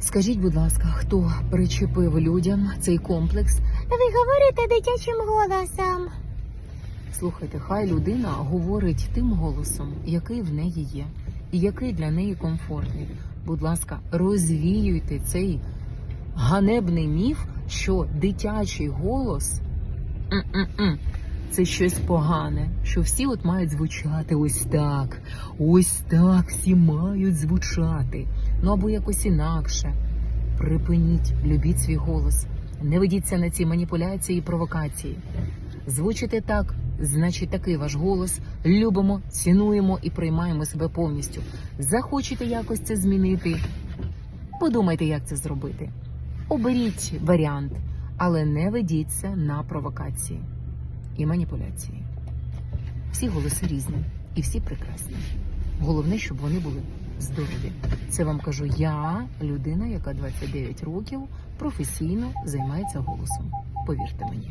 Скажіть, будь ласка, хто причепив людям цей комплекс? Ви говорите дитячим голосом. Слухайте, хай людина говорить тим голосом, який в неї є, і який для неї комфортний. Будь ласка, розвіюйте цей ганебний міф, що дитячий голос м-м-м, це щось погане, що всі от мають звучати ось так, ось так всі мають звучати. Ну або якось інакше. Припиніть, любіть свій голос. Не ведіться на ці маніпуляції і провокації. Звучите так, значить такий ваш голос. Любимо, цінуємо і приймаємо себе повністю. Захочете якось це змінити. Подумайте, як це зробити. Оберіть варіант, але не ведіться на провокації і маніпуляції. Всі голоси різні і всі прекрасні. Головне, щоб вони були здорові. Це вам кажу я, людина, яка 29 років професійно займається голосом. Повірте мені.